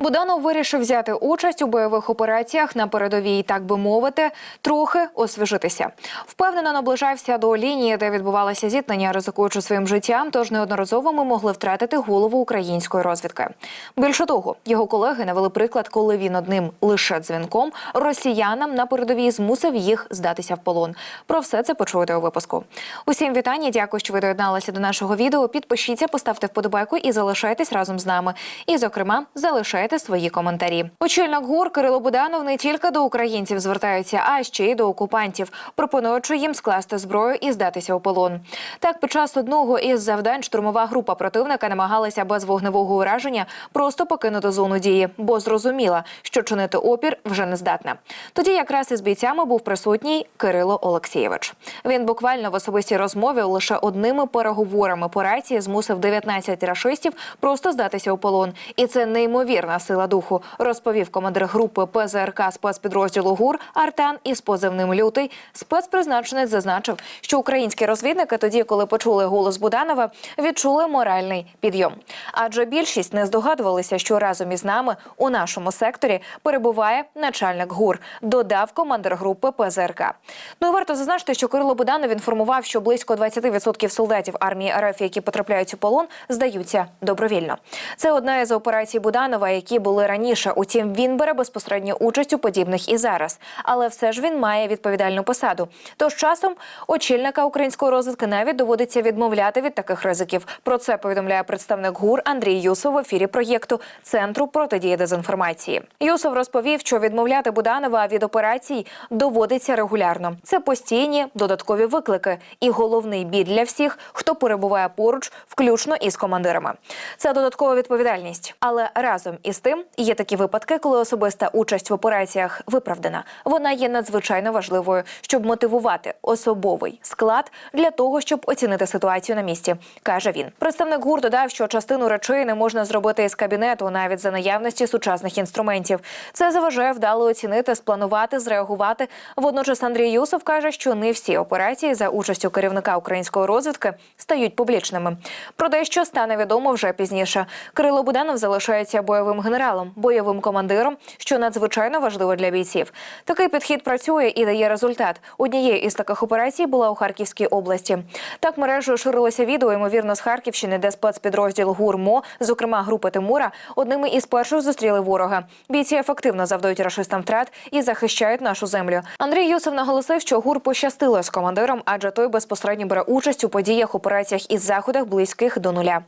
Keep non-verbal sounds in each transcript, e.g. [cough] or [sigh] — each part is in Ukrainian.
Буданов вирішив взяти участь у бойових операціях на передовій, так би мовити, трохи освіжитися. Впевнено наближався до лінії, де відбувалося зіткнення, ризикуючи своїм життям. Тож неодноразово ми могли втратити голову української розвідки. Більше того, його колеги навели приклад, коли він одним лише дзвінком росіянам на передовій змусив їх здатися в полон. Про все це почуєте у випуску. Усім вітання. Дякую, що ви доєдналися до нашого відео. Підпишіться, поставте вподобайку і залишайтесь разом з нами. І, зокрема, залишайте свої коментарі. Очільник ГУР Кирило Буданов не тільки до українців звертається, а ще й до окупантів, пропонуючи їм скласти зброю і здатися у полон. Так, під час одного із завдань штурмова група противника намагалася без вогневого ураження просто покинути зону дії, бо зрозуміла, що чинити опір вже не здатна. Тоді якраз із бійцями був присутній Кирило Олексійович. Він буквально в особистій розмові лише одними переговорами по рації змусив 19 рашистів просто здатися у полон, і це неймовірна сила духу, розповів командир групи ПЗРК спецпідрозділу ГУР Артан із позивним лютий. Спецпризначенець зазначив, що українські розвідники тоді, коли почули голос Буданова, відчули моральний підйом. Адже більшість не здогадувалися, що разом із нами у нашому секторі перебуває начальник ГУР, додав командир групи ПЗРК. Ну і варто зазначити, що Кирило Буданов інформував, що близько 20% солдатів армії РФ, які потрапляють у полон, здаються добровільно. Це одна із операцій Буданова, які були раніше. Утім, він бере безпосередню участь у подібних і зараз. Але все ж він має відповідальну посаду. Тож часом очільника української розвідки навіть доводиться відмовляти від таких ризиків. Про це повідомляє представник ГУР Андрій Юсов в ефірі проєкту Центру протидії дезінформації. Юсов розповів, що відмовляти Буданова від операцій доводиться регулярно. Це постійні додаткові виклики і головний біль для всіх, хто перебуває поруч, включно із командирами. Це додаткова відповідальність. Але разом із тим є такі випадки, коли особиста участь в операціях виправдана. Вона є надзвичайно важливою, щоб мотивувати особовий склад для того, щоб оцінити ситуацію на місці, каже він. Представник ГУР додав, що частину речей не можна зробити із кабінету, навіть за наявності сучасних інструментів. Це заважає вдало оцінити, спланувати, зреагувати. Водночас Андрій Юсов каже, що не всі операції за участю керівника української розвідки стають публічними. Про дещо стане відомо вже пізніше. Кирило Буданов залишається бойовим генералом, бойовим командиром, що надзвичайно важливо для бійців. Такий підхід працює і дає результат. Однією із таких операцій була у Харківській області. Так мережею ширилося відео, ймовірно, з Харківщини, де спецпідрозділ ГУРМО, зокрема групи Тимура, одними із перших зустріли ворога. Бійці ефективно завдають рашистам втрат і захищають нашу землю. Андрій Юсов наголосив, що ГУР пощастило з командиром, адже той безпосередньо бере участь у подіях, операціях і заходах близьких до нуля.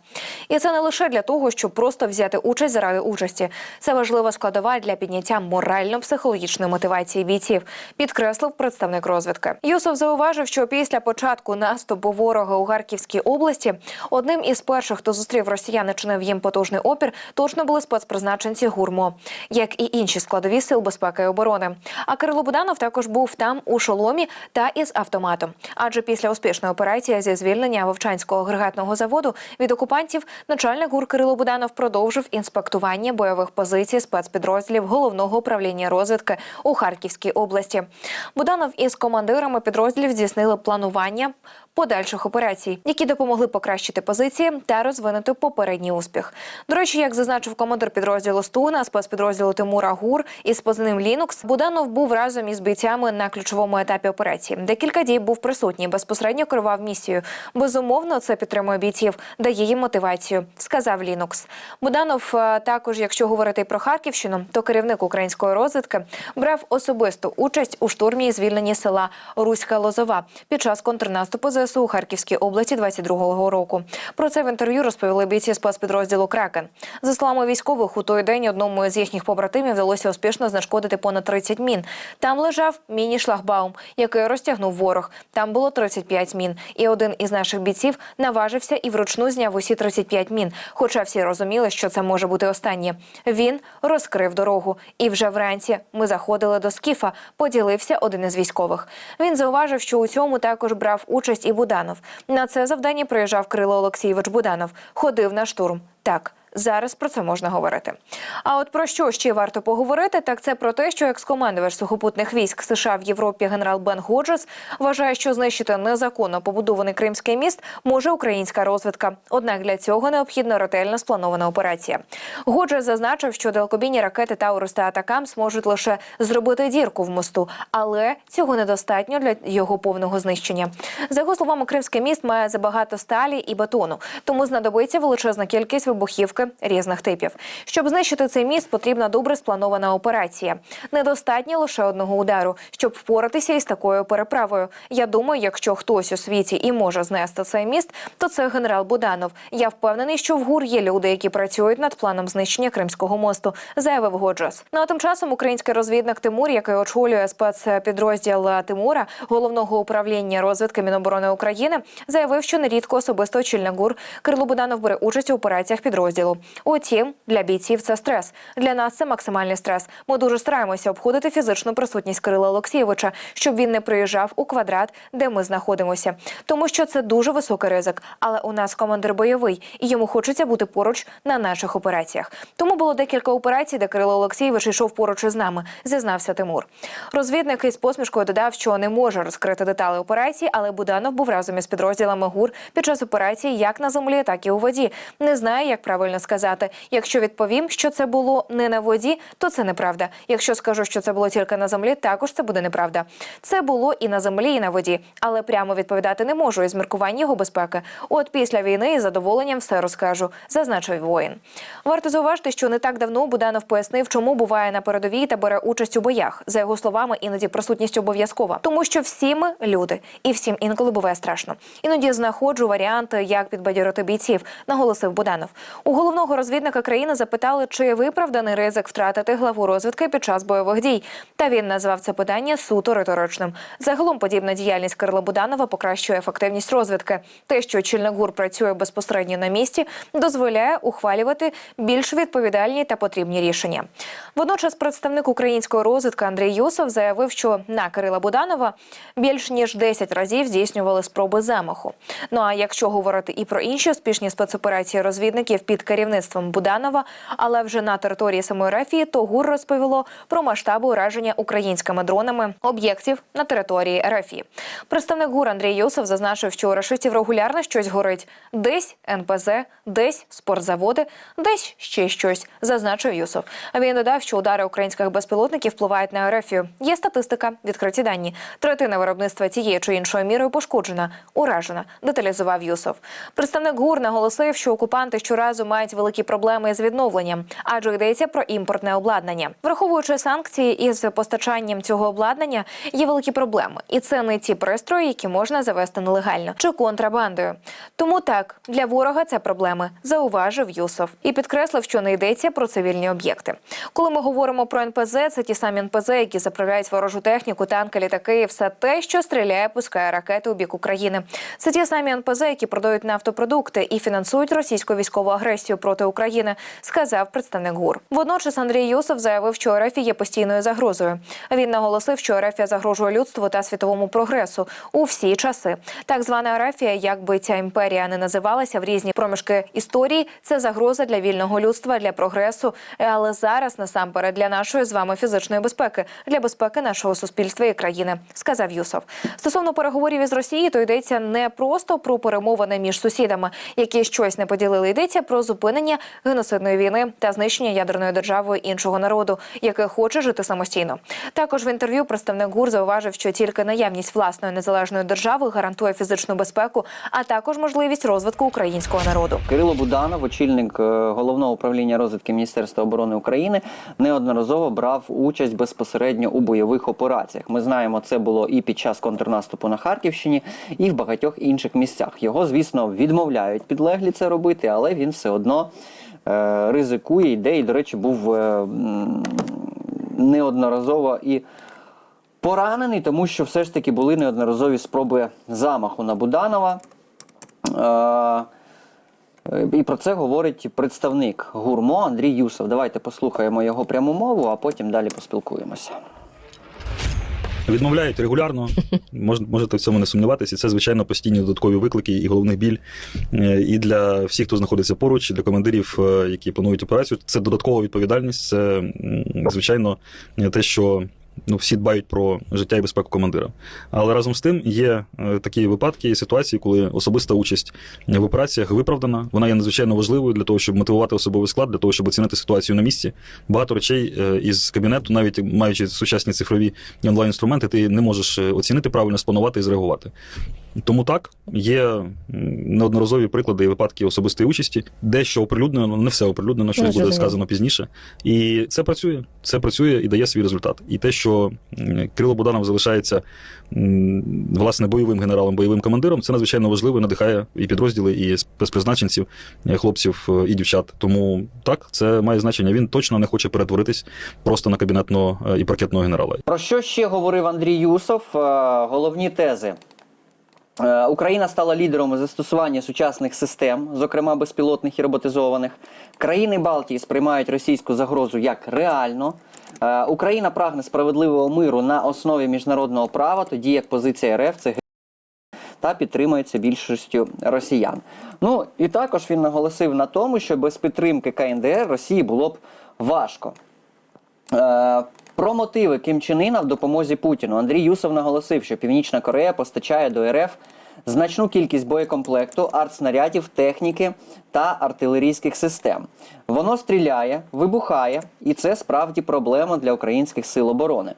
І це не лише для того, щоб просто взяти участь заради участі. Це важлива складова для підняття морально-психологічної мотивації бійців, підкреслив представник розвідки. Юсов зауважив, що після початку наступу ворога у Харківській області одним із перших, хто зустрів росіян і чинив їм потужний опір, точно були спецпризначенці ГУРМО, як і інші складові сил безпеки і оборони. А Кирило Буданов також був там у шоломі та із автоматом. Адже після успішної операції зі звільнення Вовчанського агрегатного заводу від окупантів начальник ГУР Кирило Буданов продовжив інспектування бойових позицій спецпідрозділів головного управління розвідки у Харківській області. Буданов із командирами підрозділів здійснили планування подальших операцій, які допомогли покращити позиції та розвинути попередній успіх. До речі, як зазначив командир підрозділу Стуна, спецпідрозділу Тимура Гур із позивним Лінукс, Буданов був разом із бійцями на ключовому етапі операції. Декілька дій був присутній, безпосередньо керував місією. Безумовно, це підтримує бійців, дає їм мотивацію, сказав Лінукс. Буданов е, також, якщо говорити про Харківщину, то керівник української розвідки брав особисту участь у штурмі і села Руська Лозова під час контрнаступу ЗСУ у Харківській області 22-го року. Про це в інтерв'ю розповіли бійці спецпідрозділу Кракен. За словами військових, у той день одному з їхніх побратимів вдалося успішно знешкодити понад 30 мін. Там лежав міні-шлагбаум, який розтягнув ворог. Там було 35 мін. І один із наших бійців наважився і вручну зняв усі 35 мін. Хоча всі розуміли, що це може бути останнє. Він розкрив дорогу. І вже вранці ми заходили до скіфа. Поділився один із військових. Він зауважив, що у цьому також брав участь і Буданов. На це завдання приїжджав Крило Олексійович Буданов. Ходив на штурм. Так, Зараз про це можна говорити. А от про що ще варто поговорити, так це про те, що екскомандувач сухопутних військ США в Європі генерал Бен Ходжес вважає, що знищити незаконно побудований кримський міст може українська розвідка. Однак для цього необхідна ретельно спланована операція. Годжес зазначив, що далекобійні ракети Таурус та Атакам зможуть лише зробити дірку в мосту, але цього недостатньо для його повного знищення. За його словами, кримський міст має забагато сталі і бетону, тому знадобиться величезна кількість вибухівки різних типів. Щоб знищити цей міст, потрібна добре спланована операція. Недостатньо лише одного удару, щоб впоратися із такою переправою. Я думаю, якщо хтось у світі і може знести цей міст, то це генерал Буданов. Я впевнений, що в ГУР є люди, які працюють над планом знищення Кримського мосту, заявив Годжес. Ну а тим часом український розвідник Тимур, який очолює спецпідрозділ Тимура головного управління розвідки Міноборони України, заявив, що нерідко особисто очільник ГУР Кирило Буданов бере участь у операціях підрозділу. Утім, для бійців це стрес. Для нас це максимальний стрес. Ми дуже стараємося обходити фізичну присутність Кирила Олексійовича, щоб він не приїжджав у квадрат, де ми знаходимося, тому що це дуже високий ризик. Але у нас командир бойовий, і йому хочеться бути поруч на наших операціях. Тому було декілька операцій, де Кирило Олексійович йшов поруч із нами, зізнався Тимур. Розвідник із посмішкою додав, що не може розкрити деталі операції, але Буданов був разом із підрозділами ГУР під час операції як на землі, так і у воді. Не знаю, як правильно сказати. Якщо відповім, що це було не на воді, то це неправда. Якщо скажу, що це було тільки на землі, також це буде неправда. Це було і на землі, і на воді, але прямо відповідати не можу із міркування його безпеки. От після війни із задоволенням все розкажу, зазначив воїн. Варто зауважити, що не так давно Буданов пояснив, чому буває на передовій та бере участь у боях. За його словами, іноді присутність обов'язкова, тому що всі ми люди, і всім інколи буває страшно. Іноді знаходжу варіанти, як підбадьорити бійців, наголосив Буданов. У головного розвідника країни запитали, чи виправданий ризик втратити главу розвідки під час бойових дій. Та він назвав це питання суто риторичним. Загалом подібна діяльність Кирила Буданова покращує ефективність розвідки. Те, що очільник ГУР працює безпосередньо на місці, дозволяє ухвалювати більш відповідальні та потрібні рішення. Водночас, представник української розвідки Андрій Юсов заявив, що на Кирила Буданова більш ніж 10 разів здійснювали спроби замаху. Ну а якщо говорити і про інші успішні спецоперації розвідників під керівництвом Буданова, але вже на території самої Рафії, то ГУР розповіло про масштаби ураження українськими дронами об'єктів на території РФІ. Представник ГУР Андрій Юсов зазначив, що у рашистів регулярно щось горить десь НПЗ, десь спортзаводи, десь ще щось, зазначив Юсов. Він додав, що удари українських безпілотників впливають на РФію. Є статистика, відкриті дані. Третина виробництва цією чи іншою мірою пошкоджена, уражена, деталізував Юсов. Представник ГУР наголосив, що окупанти щоразу мають великі проблеми з відновленням, адже йдеться про імпортне обладнання. Враховуючи санкції із постачанням цього обладнання, є великі проблеми, і це не ті пристрої, які можна завести нелегально чи контрабандою. Тому так для ворога це проблеми, зауважив Юсов і підкреслив, що не йдеться про цивільні об'єкти. Коли ми говоримо про НПЗ, це ті самі НПЗ, які заправляють ворожу техніку, танки, літаки, і все те, що стріляє, пускає ракети у бік України. Це ті самі НПЗ, які продають нафтопродукти і фінансують російську військову агресію проти України, сказав представник ГУР. Водночас Андрій Юсов заявив, що РФ є постійною загрозою. Він наголосив, що РФ загрожує людству та світовому прогресу у всі часи. Так звана Арафія, як би ця імперія не називалася в різні проміжки історії, це загроза для вільного людства, для прогресу, але зараз насамперед для нашої з вами фізичної безпеки, для безпеки нашого суспільства і країни, сказав Юсов. Стосовно переговорів із Росією, то йдеться не просто про перемовини між сусідами, які щось не поділили. Йдеться про зупинення геноцидної війни та знищення ядерної держави іншого народу, яке хоче жити самостійно. Також в інтерв'ю представник ГУР зауважив, що тільки наявність власної незалежної держави гарантує фізичну безпеку, а також можливість розвитку українського народу. Кирило Буданов, очільник е, головного управління розвідки Міністерства оборони України, неодноразово брав участь безпосередньо у бойових операціях. Ми знаємо, це було і під час контрнаступу на Харківщині, і в багатьох інших місцях. Його, звісно, відмовляють підлеглі це робити, але він все одно е, ризикує, йде і, до речі, був е, неодноразово і поранений, тому що все ж таки були неодноразові спроби замаху на Буданова. Е, і про це говорить представник гурмо Андрій Юсов. Давайте послухаємо його пряму мову, а потім далі поспілкуємося. Відмовляють регулярно, [laughs] мож, можете в цьому не сумніватися. Це, звичайно, постійні додаткові виклики і головний біль. Е, І для всіх, хто знаходиться поруч, і для командирів, е, які планують операцію. Це додаткова відповідальність. Це, звичайно, те, що. Ну, всі дбають про життя і безпеку командира. Але разом з тим є е, такі випадки і ситуації, коли особиста участь в операціях виправдана. Вона є надзвичайно важливою для того, щоб мотивувати особовий склад, для того, щоб оцінити ситуацію на місці. Багато речей е, із кабінету, навіть маючи сучасні цифрові онлайн-інструменти, ти не можеш е, оцінити правильно, спланувати і зреагувати. Тому так є неодноразові приклади і випадки особистої участі, дещо оприлюднено, не все оприлюднено, щось Ну, буде сказано пізніше. І це працює. Це працює і дає свій результат. І те, що м, Кирило Буданов залишається власне бойовим генералом, бойовим командиром, це надзвичайно важливо, надихає і підрозділи, і спецпризначенців, е, хлопців е, і дівчат. Тому так, це має значення. Він точно не хоче перетворитись просто на кабінетного е, і паркетного генерала. Про що ще говорив Андрій Юсов? Головні тези. Е, Україна стала лідером у застосуванні сучасних систем, зокрема безпілотних і роботизованих. Країни Балтії сприймають російську загрозу як реально. Е, Україна прагне справедливого миру на основі міжнародного права, тоді як позиція РФ це та підтримується більшістю росіян. Ну і також він наголосив на тому, що без підтримки КНДР Росії було б важко. Про мотиви Кім Чен Іна в допомозі Путіну Андрій Юсов наголосив, що Північна Корея постачає до РФ значну кількість боєкомплекту, артснарядів, техніки та артилерійських систем. Воно стріляє, вибухає, і це справді проблема для українських сил оборони.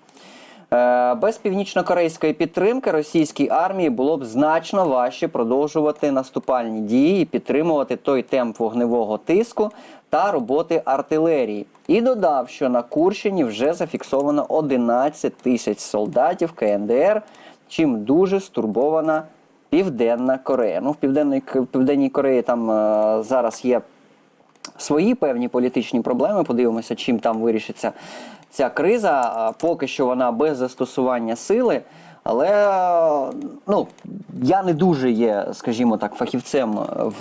Е, Без північно-корейської підтримки російській армії було б значно важче продовжувати наступальні дії і підтримувати той темп вогневого тиску та роботи артилерії. І додав, що на Курщині вже зафіксовано 11 тисяч солдатів КНДР, чим дуже стурбована Південна Корея. Ну, в Південній, в Південній Кореї там е, зараз є свої певні політичні проблеми. Подивимося, чим там вирішиться ця криза. Поки що вона без застосування сили. Але ну, я не дуже є, скажімо так, фахівцем в,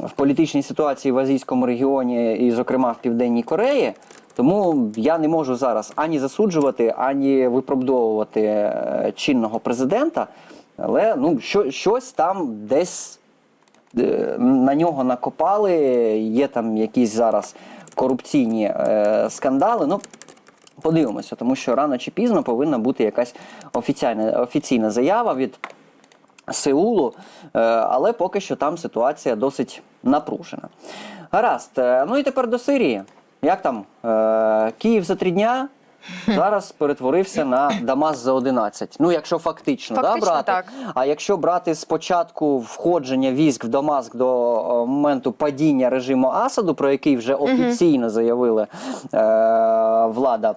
в політичній ситуації в азійському регіоні, і, зокрема, в Південній Кореї. Тому я не можу зараз ані засуджувати, ані виправдовувати е, чинного президента. Але ну, що, щось там десь е, на нього накопали. Є там якісь зараз корупційні е, скандали. Ну, подивимося, тому що рано чи пізно повинна бути якась офіційна, офіційна заява від Сеулу, е, але поки що там ситуація досить напружена. Гаразд, е, ну і тепер до Сирії. Як там? Е, Київ за три дня зараз перетворився на Дамас за 11. Ну, якщо фактично, Фактично, да, брати. так. А якщо брати спочатку входження військ в Дамаск до е, моменту падіння режиму Асаду, про який вже офіційно заявили е, влада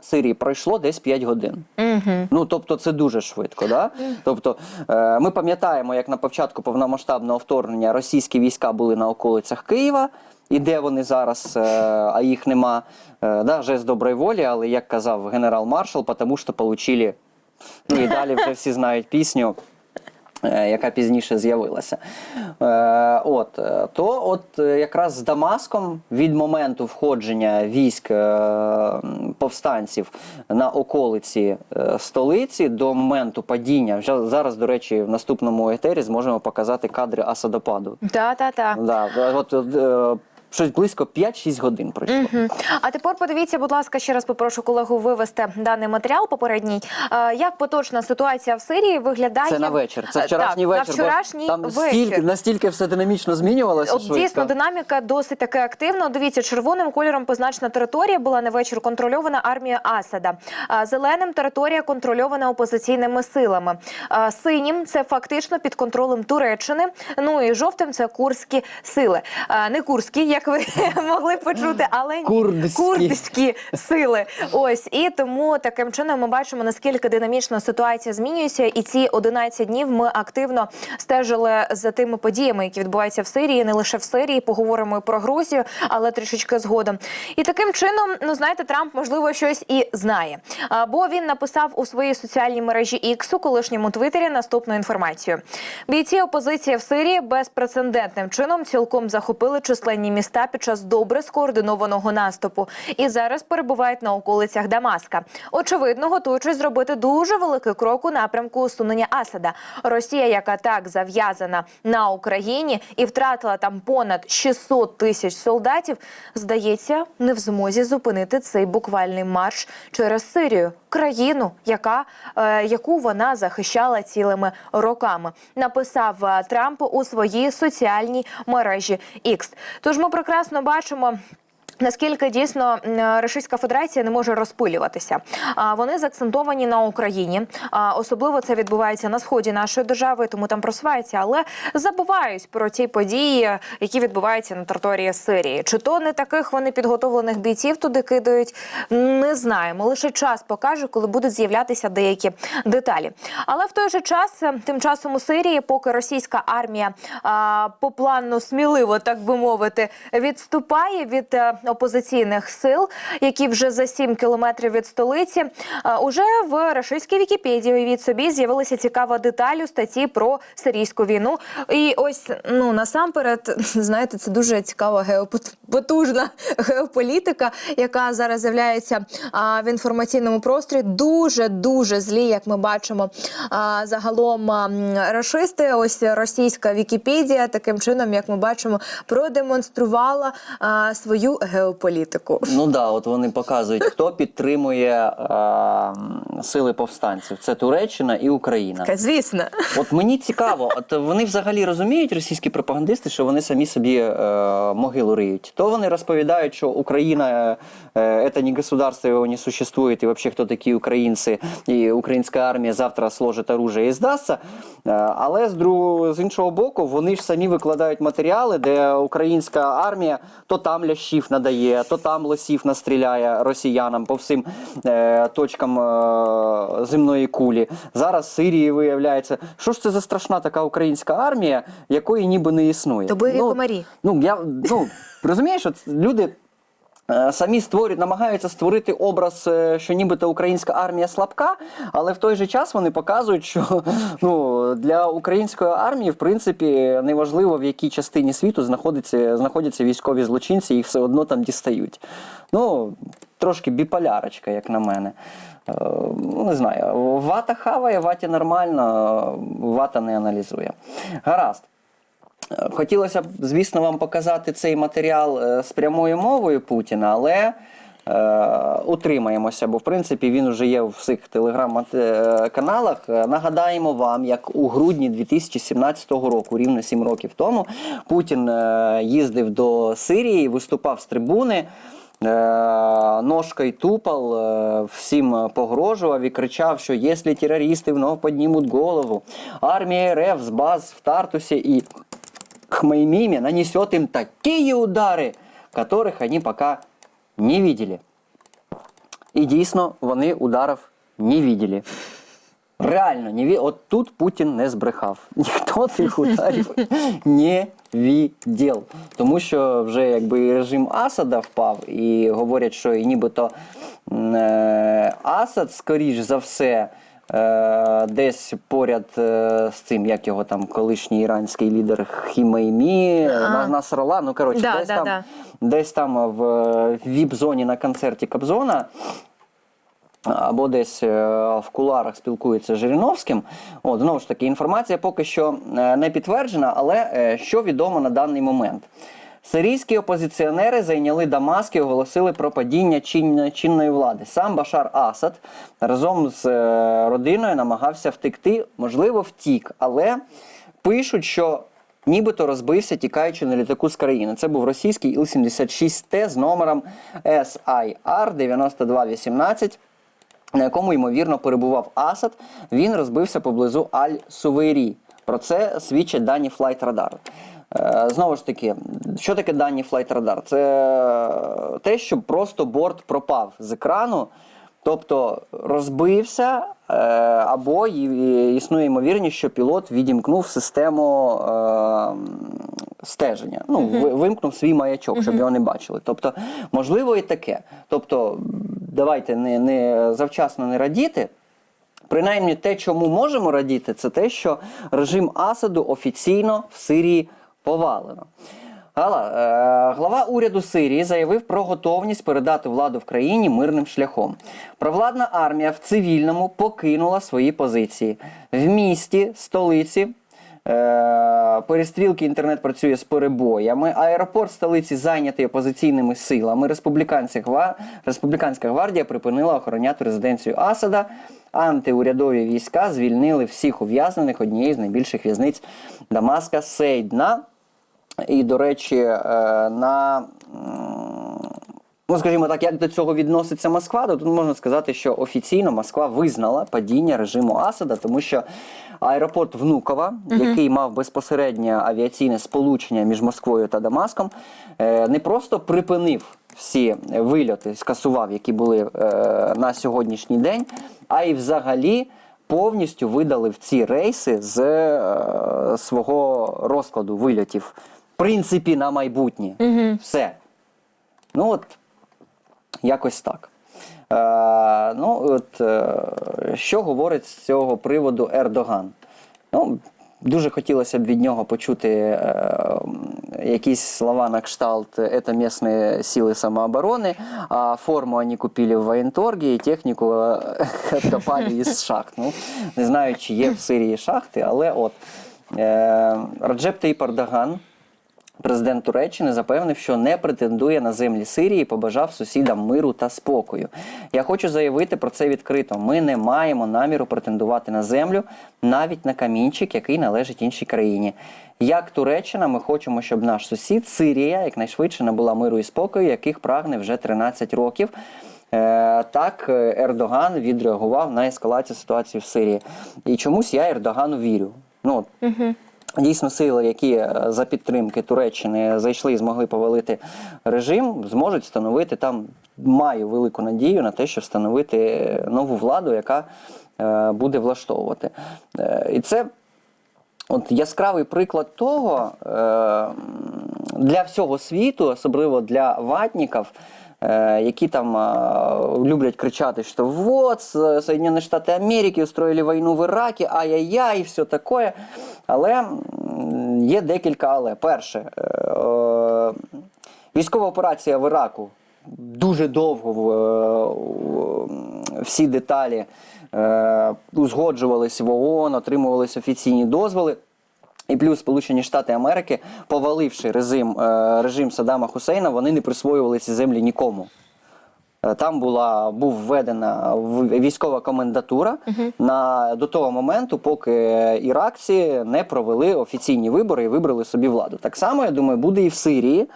Сирії, пройшло десь 5 годин. Угу. Ну тобто це дуже швидко. Да? Тобто е, ми пам'ятаємо, як на початку повномасштабного вторгнення російські війська були на околицях Києва. І де вони зараз, е, а їх нема, е, да, жест доброї волі, але як казав генерал-маршал, тому що получили. Ну і далі вже всі знають пісню, яка пізніше з'явилася. Е, от, е, то от е, якраз з Дамаском від моменту входження військ е, повстанців на околиці е, столиці до моменту падіння. Вже зараз, до речі, в наступному етері зможемо показати кадри Асадопаду. Да, та, та. Да, от, е, щось близько 5-6 годин пройшло. Мгм. А тепер подивіться, будь ласка, ще раз попрошу колегу вивести даний матеріал попередній. Е, Як поточна ситуація в Сирії виглядає Це на вечір. Це Е, вчорашній так, вечір. На вчорашній там вечір. стільки, настільки все динамічно змінювалося. От швидко. дійсно динаміка досить таки активна. Дивіться, червоним кольором позначена територія була на вечір контрольована армія Асада. А Зеленим територія контрольована опозиційними силами. А Синім це фактично під контролем Туреччини. Ну і жовтим це курські сили. А, Не курські, як ви [laughs] могли почути, але Курдські. курдські сили. Ось і тому таким чином ми бачимо наскільки динамічно ситуація змінюється. І ці 11 днів ми активно стежили за тими подіями, які відбуваються в Сирії, не лише в Сирії. Поговоримо і про Грузію, але трішечки згодом. І таким чином, ну знаєте, Трамп можливо щось і знає. Бо він написав у своїй соціальній мережі X, у колишньому Твіттері, наступну інформацію: бійці опозиції в Сирії безпрецедентним чином цілком захопили численні міста. Міста під час добре скоординованого наступу і зараз перебувають на околицях Дамаска. Очевидно, готуючись зробити дуже великий крок у напрямку усунення Асада. Росія, яка так зав'язана на Україні і втратила там понад 600 тисяч солдатів, здається, не в змозі зупинити цей буквальний марш через Сирію, країну, яка е, яку вона захищала цілими роками. Написав е, Трамп у своїй соціальній мережі X. Тож ми прекрасно бачимо. Наскільки дійсно Російська Федерація не може розпилюватися? Вони заакцентовані на Україні. Особливо це відбувається на сході нашої держави, тому там просуваються, але забувають про ті події, які відбуваються на території Сирії. Чи то не таких вони підготовлених бійців туди кидають? Не знаємо. Лише час покаже, коли будуть з'являтися деякі деталі. Але в той же час, е, тим часом у Сирії, поки російська армія по плану сміливо, так би мовити, відступає від е, опозиційних сил, які вже за 7 кілометрів від столиці. Уже в російській Вікіпедії уявіть собі з'явилася цікава деталь у статті про сирійську війну. І ось ну насамперед, [laughs] знаєте, це дуже цікава геопотужна [laughs] геополітика, яка зараз з'являється в інформаційному просторі. Дуже дуже злі, як ми бачимо. Загалом рашисти, ось російська Вікіпедія, таким чином, як ми бачимо, продемонструвала свою геополітику. Ну да, от вони показують, хто підтримує е, сили повстанців. Це Туреччина і Україна. Звісно. От мені цікаво, от вони взагалі розуміють російські пропагандисти, що вони самі собі е, могилу риють. То вони розповідають, що Україна е, це не государство, його не существує, і взагалі хто такі українці, і українська армія завтра сложить оружие і здасться. Е, але з другого з іншого боку, вони ж самі викладають матеріали, де українська армія то там лящів надає, то там лосів настріляє росіянам по всім е, точкам е, земної кулі. Зараз Сирії виявляється, що ж це за страшна така українська армія, якої ніби не існує. То бойові ну, комарі. Ну я ну розумієш, от люди. Е, Самі створюють, намагаються створити образ, е, що нібито українська армія слабка, але в той же час вони показують, що [laughs] ну, для української армії, в принципі, неважливо в якій частині світу знаходиться, знаходяться військові злочинці, їх все одно там дістають. Ну, трошки біполярочка, як на мене. Е, ну, Не знаю, вата хаває, ваті нормально, вата не аналізує. Гаразд. Хотілося б, звісно, вам показати цей матеріал е, з прямою мовою Путіна, але е, утримаємося, бо в принципі він вже є в всіх телеграм-каналах. Е, Нагадаємо вам, як у грудні 2017 року, рівно 7 років тому, Путін е, їздив до Сирії, виступав з трибуни. Ножкою тупал, всім погрожував і кричав, що якщо терористи вновь піднімуть голову, армія РФ з баз в Тартусі і Хмеймиме нанесет им такие удары, которых они пока не видели. І дійсно вони ударів не видели. Реально, не ві... от тут Путін не збрехав. [laughs] Ніхто тих ударів не відділ. Тому що вже якби і режим Асада впав, і говорять, що нібито е, Асад, скоріш за все, десь поряд е, з цим, як його там колишній іранський лідер Хімеймі, А. Насрала, ну коротше, Да, десь, да, там, да. десь там в віп-зоні на концерті Кобзона або десь е, в куларах спілкується з Жириновським. От, знову ж таки, інформація поки що е, не підтверджена, але е, що відомо на даний момент. Сирійські опозиціонери зайняли Дамаск і оголосили про падіння чин- чинної влади. Сам Башар Асад разом з е, родиною намагався втекти, можливо, втік, але пишуть, що нібито розбився, тікаючи на літаку з країни. Це був російський Іл-76Т з номером SIR 9218 на якому ймовірно перебував Асад, він розбився поблизу Аль-Сувейрі. Про це свідчать дані Flight Radar. Е, Знову ж таки, що таке дані Flight Radar? Це те, що просто борт пропав з екрану, тобто розбився, е, або існує ймовірність, що пілот відімкнув систему е, стеження. Ну, вимкнув свій маячок, щоб його не бачили. Тобто, можливо, і таке. Тобто, давайте не, не завчасно не радіти. Принаймні, те, чому можемо радіти, це те, що режим Асаду офіційно в Сирії повалено. Гала, е, глава уряду Сирії заявив про готовність передати владу в країні мирним шляхом. Провладна армія в цивільному покинула свої позиції в місті, столиці. Е, перестрілки інтернет працює з перебоями. Аеропорт столиці зайнятий опозиційними силами. Республіканська гвардія припинила охороняти резиденцію Асада. Антиурядові війська звільнили всіх ув'язнених однієї з найбільших в'язниць Дамаска Сейдна. І, до речі, е, на ну, скажімо так, як до цього відноситься Москва, то тут можна сказати, що офіційно Москва визнала падіння режиму Асада, тому що аеропорт Внукова, який мав безпосереднє авіаційне сполучення між Москвою та Дамаском, е, не просто припинив всі вильоти, скасував, які були е, на сьогоднішній день, а й взагалі повністю видалив ці рейси з е, свого розкладу вильотів В принципі, на майбутнє. Все. Ну от, якось так. Е, ну, от, е, що говорить з цього приводу Ердоган? Ну, дуже хотілося б від нього почути е, якісь слова на кшталт «это местные силы самообороны», а форму они купили в военторге, і техніку е, откопали [laughs] із шахт. Ну, не знаю, чи є в Сирії шахти, але от. Е, Раджеп Таїп Ердоган, Президент Туреччини запевнив, що не претендує на землі Сирії, побажав сусідам миру та спокою. Я хочу заявити про це відкрито. Ми не маємо наміру претендувати на землю, навіть на камінчик, який належить іншій країні. Як Туреччина, ми хочемо, щоб наш сусід Сирія якнайшвидше набула миру і спокою, яких прагне вже 13 років. Е, Так, е, Ердоган відреагував на ескалацію ситуації в Сирії. І чомусь я Ердогану вірю. Ну, Дійсно, сили, які е, за підтримки Туреччини зайшли і змогли повалити режим, зможуть встановити там. Маю велику надію на те, що встановити нову владу, яка е, буде влаштовувати. Е, і це от яскравий приклад того для всього світу, особливо для ватників, е, які там люблять кричати, що вот С- Соединені Штати Америки устроїли війну в Іракі, ай-яй-яй, і все таке. Але є декілька але. Перше, е, е, військова операція в Іраку дуже довго в- всі деталі е, узгоджувались в ООН, отримувались офіційні дозволи. І плюс Сполучені Штати Америки, поваливши режим, е, режим Саддама Хусейна, вони не присвоювали ці землі нікому. Е, Там була був введена військова комендатура на до того моменту, поки іракці не провели офіційні вибори і вибрали собі владу. Так само, я думаю, буде і в Сирії,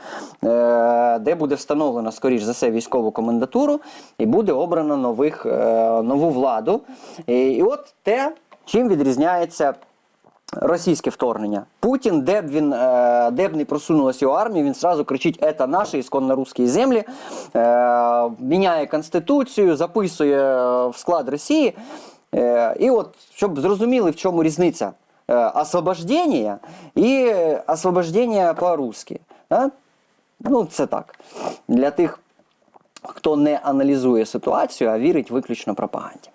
е, де буде встановлено скоріш за все військову комендатуру, і буде обрано нових е, нову владу. І, і от те, чим відрізняється. Російське вторгнення. Путін, де б він е, де б не просунулася його армія, він сразу кричить: «Это наші ісконно русські землі, е, міняє конституцію, записує е, в склад Росії. І от, щоб зрозуміли, в чому різниця освобождення і освобождення по-русски. Ну, це так. Для тих, хто не аналізує ситуацію, а вірить виключно пропаганді.